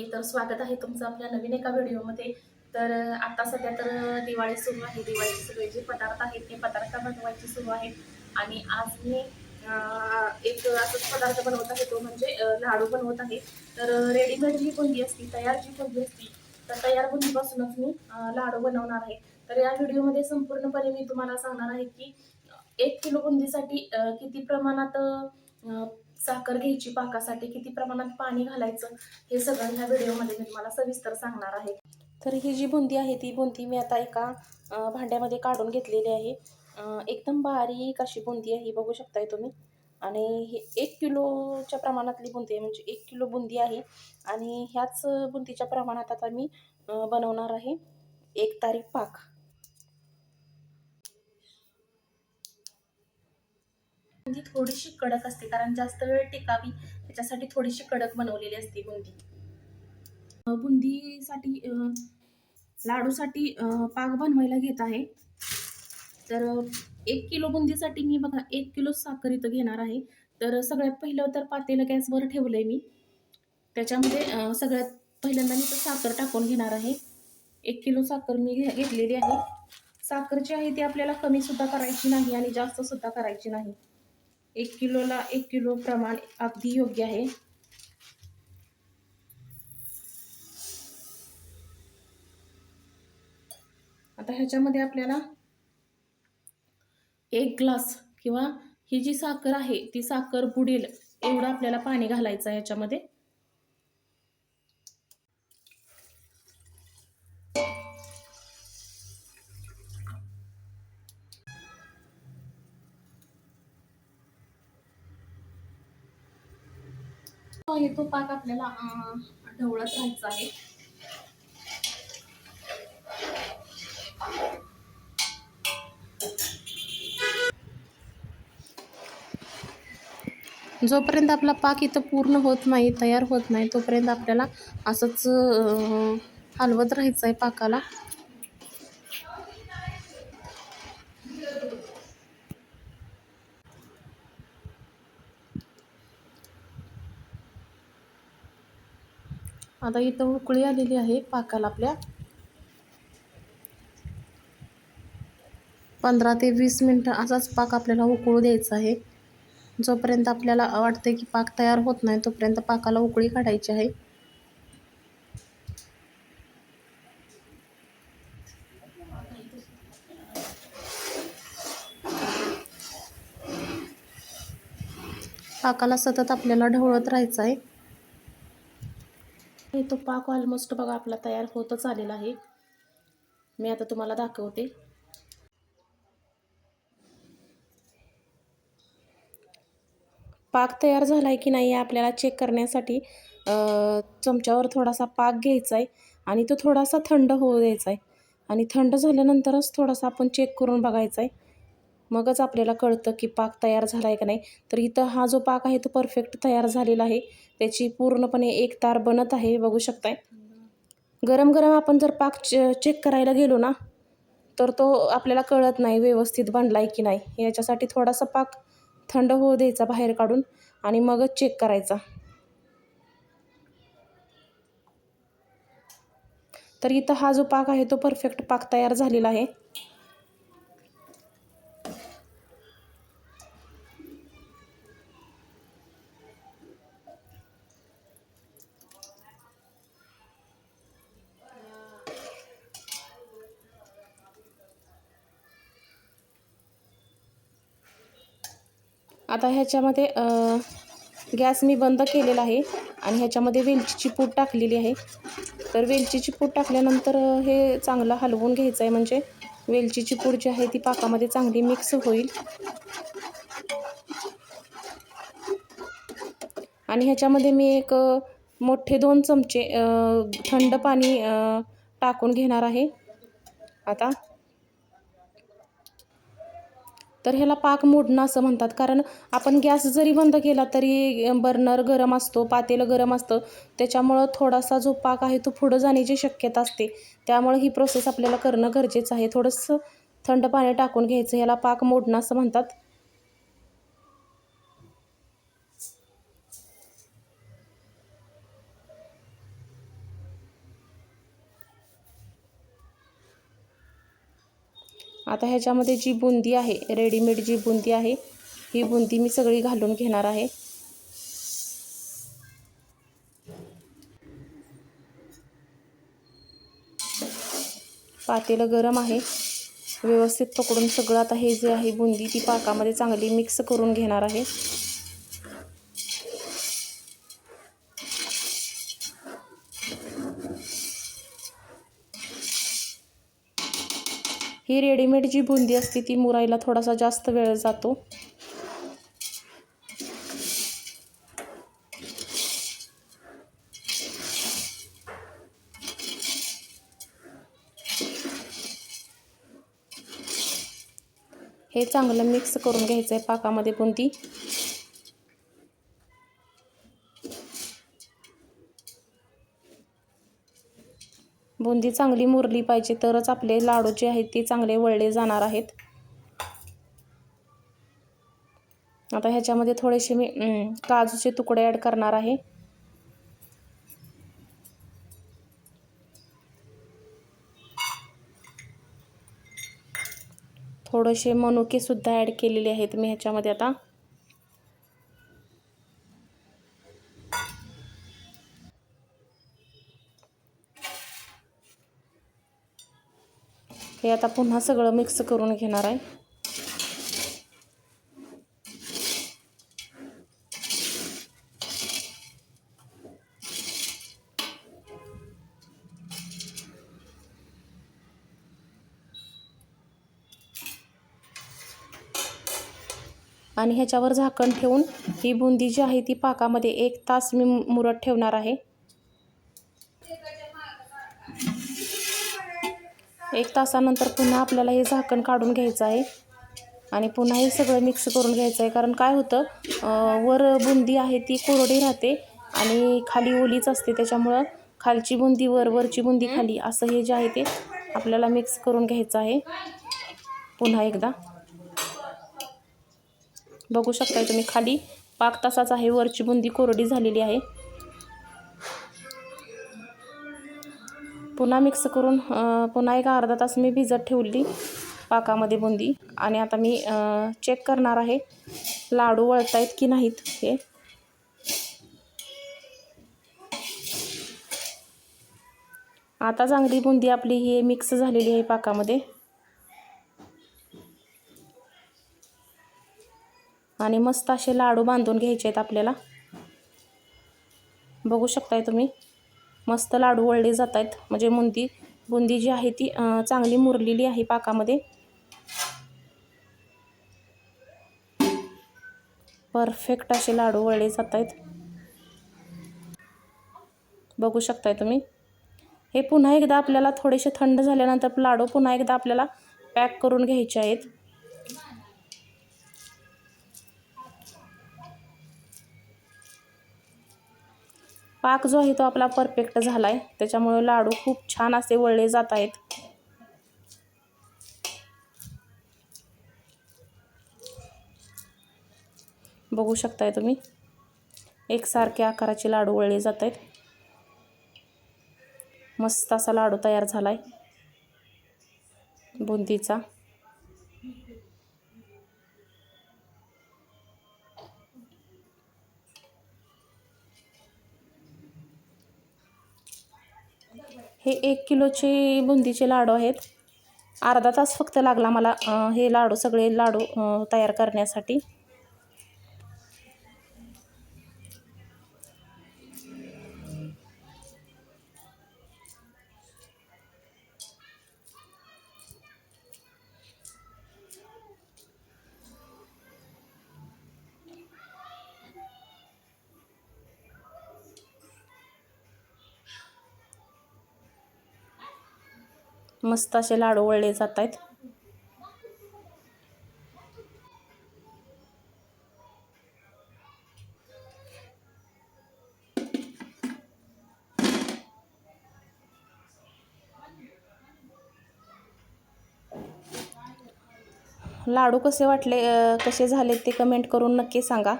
आहे. तर स्वागत आहे तुमचं आपल्या नवीन एका व्हिडिओमध्ये. तर आता सध्या तर दिवाळी सुरू आहे. दिवाळीचे सगळे जे पदार्थ आहेत ते पदार्थ बनवायचे सुरू आहेत. आणि आज मी एक असंच पदार्थ बनवत आहे तो म्हणजे लाडू बनवत आहे. तर रेडीमेड जी बुंदी असती तयार जी बुंदी असती तर तयार बुंदीपासूनच मी लाडू बनवणार आहे. तर या व्हिडिओमध्ये संपूर्णपणे मी तुम्हाला सांगणार आहे की एक किलो बुंदीसाठी किती प्रमाणात साखर घ्यायची पाकासाठी किती प्रमाणात पाणी घालायचं हे सगळं ह्या व्हिडिओमध्ये मी तुम्हाला सविस्तर सांगणार आहे. तर ही जी बुंदी आहे ती बुंदी मी आता एका भांड्यामध्ये काढून घेतलेली आहे. एकदम बारीक अशी बुंदी आहे ही बघू शकताय तुम्ही. आणि हे एक किलोच्या प्रमाणातली बुंदी आहे म्हणजे एक किलो बुंदी आहे. आणि ह्याच बुंदीच्या प्रमाणात आता मी बनवणार आहे एक तारीख पाक. बुंदी थोडीशी कडक असते कारण जास्त वेळ टिकावी त्याच्यासाठी थोडीशी कडक बनवलेली असते बुंदी. बुंदीसाठी लाडूसाठी पाक बनवायला घेत आहे. तर एक किलो बुंदीसाठी मी बघा एक किलो साखर इथं घेणार आहे. तर सगळ्यात पहिलं तर पातेलं गॅसवर ठेवलं आहे मी. त्याच्यामध्ये सगळ्यात पहिल्यांदा मी तर साखर टाकून घेणार आहे. एक किलो साखर मी घे घेतलेली आहे. साखर जी आहे ती आपल्याला कमीसुद्धा करायची नाही आणि जास्तसुद्धा करायची नाही. एक किलोला एक किलो प्रमाण अगदी योग्य आहे. आता ह्याच्यामध्ये आपल्याला एक ग्लास किंवा ही जी साखर आहे ती साखर बुडेल एवढं आपल्याला पाणी घालायचं आहे ह्याच्यामध्ये. तो पाक आपल्याला ढवळत राहायचा आहे. जोपर्यंत आपला पाक इथं पूर्ण होत नाही तयार होत नाही तोपर्यंत आपल्याला असंच हलवत राहायचं आहे पाकाला. आता इथं उकळी आलेली आहे पाकाला आपल्या. पंधरा ते वीस मिनटं असाच पाक आपल्याला उकळू द्यायचा आहे. जोपर्यंत आपल्याला वाटते की पाक तयार होत नाही तोपर्यंत पाकाला उकळी काढायची आहे. पाकाला सतत आपल्याला ढवळत राहायचं आहे. तो पाक ऑलमोस्ट बघा आपला तयार होतच आलेला आहे. मी आता तुम्हाला दाखवते. पाक तयार झाला आहे की नाही आपल्याला चेक करण्यासाठी चमच्यावर थोडासा पाक घ्यायचा आहे आणि तो थोडासा थंड होऊ द्यायचा आहे आणि थंड झाल्यानंतरच थोडासा आपण चेक करून बघायचा आहे मगच आपल्याला कळतं की पाक तयार झाला आहे का नाही. तर इथं हा जो पाक आहे तो परफेक्ट तयार झालेला आहे. त्याची पूर्णपणे एक तार बनत आहे बघू शकताय. गरम गरम आपण जर पाक चे चेक करायला गेलो ना तर तो आपल्याला कळत नाही व्यवस्थित बनला आहे की नाही. याच्यासाठी थोडासा पाक थंड होऊ द्यायचा बाहेर काढून आणि मगच चेक करायचा. तर इथं हा जो पाक आहे तो परफेक्ट पाक तयार झालेला आहे. आता ह्याच्यामध्ये गॅस मी बंद केलेला आहे आणि ह्याच्यामध्ये वेलचीची पूड टाकलेली आहे. तर वेलचीची पूड टाकल्यानंतर हे चांगलं हलवून घ्यायचं आहे म्हणजे वेलचीची पूड जी आहे ती पाकामध्ये चांगली मिक्स होईल. आणि ह्याच्यामध्ये मी एक मोठे दोन चमचे थंड पाणी टाकून घेणार आहे. आता तर ह्याला पाक मोडणं असं म्हणतात. कारण आपण गॅस जरी बंद केला तरी बर्नर गरम असतो पातेलं गरम असतं. त्याच्यामुळं थोडासा जो पाक आहे तो पुढं जाण्याची शक्यता असते. त्यामुळे ही प्रोसेस आपल्याला करणं गरजेचं आहे. थोडंसं थंड पाणी टाकून घ्यायचं. ह्याला पाक मोडणं असं म्हणतात. आता ह्याच्यामध्ये जी बुंदी आहे रेडीमेड जी बुंदी आहे ही बुंदी मी सगळी घालून घेणार आहे. पातेलं गरम आहे. व्यवस्थित पकडून सगळं आता हे जे आहे बुंदी ती पाकामध्ये चांगली मिक्स करून घेणार आहे. ही रेडीमेड जी बुंदी असते ती मुरायला थोडासा जास्त वेळ जातो. हे चांगलं मिक्स करून घ्यायचं आहे पाकामध्ये बुंदी. बुंदी चांगली मुरली पाहिजे तरच आपले लाडू जे आहेत ते चांगले वळले जाणार आहेत. आता ह्याच्यामध्ये थोडेसे मी काजूचे तुकडे ॲड करणार आहे. थोडेसे मनुकेसुद्धा ॲड केलेले आहेत मी ह्याच्यामध्ये आता. हे आता पुन्हा सगळं मिक्स करून घेणार आहे. आणि ह्याच्यावर झाकण ठेवून ही बुंदी जी आहे ती पाकामध्ये एक तास मी मुरत ठेवणार आहे. एक तासानंतर पुन्हा आपल्याला हे झाकण काढून घ्यायचं आहे. आणि पुन्हा हे सगळं मिक्स करून घ्यायचं आहे. कारण काय होतं वर बुंदी आहे ती कोरडी राहते आणि खाली ओलीच असते. त्याच्यामुळं खालची बुंदी वर वरची बुंदी खाली असं हे जे आहे ते आपल्याला मिक्स करून घ्यायचं आहे. पुन्हा एकदा. बघू शकताय तुम्ही खाली पाक तासाच आहे. वरची बुंदी कोरडी झालेली आहे. पुन्हा मिक्स करून पुन्हा एक अर्धा तास मी भिजत ठेवली पाकामध्ये बुंदी. आणि आता मी चेक करणार आहे लाडू वळतायत की नाहीत हे. आता चांगली बुंदी आपली ही मिक्स झालेली आहे पाकामध्ये. आणि मस्त असे लाडू बांधून घ्यायचे आहेत आपल्याला. बघू शकताय तुम्ही. मस्त लाडू वळले जात आहेत म्हणजे बुंदी बुंदी जी आहे ती चांगली मुरलेली आहे पाकामध्ये. परफेक्ट असे लाडू वळले जात आहेत बघू शकताय तुम्ही. हे पुन्हा एकदा आपल्याला थोडेसे थंड झाल्यानंतर लाडू पुन्हा एकदा आपल्याला पॅक करून घ्यायचे आहेत. पाक जो आहे तो आपला परफेक्ट झाला आहे त्याच्यामुळे लाडू खूप छान असे वळले जात आहेत. बघू शकताय तुम्ही. एकसारखे आकाराचे लाडू वळले जात आहेत. मस्त असा लाडू तयार झाला आहे बुंदीचा. हे एक किलोचे बुंदीचे लाडू आहेत. अर्धा तास फक्त लागला मला हे लाडू सगळे लाडू तयार करण्यासाठी. मस्त असे लाडू वळले जात आहेत लाडू कसे वाटले कसे झाले ते कमेंट करून नक्की सांगा.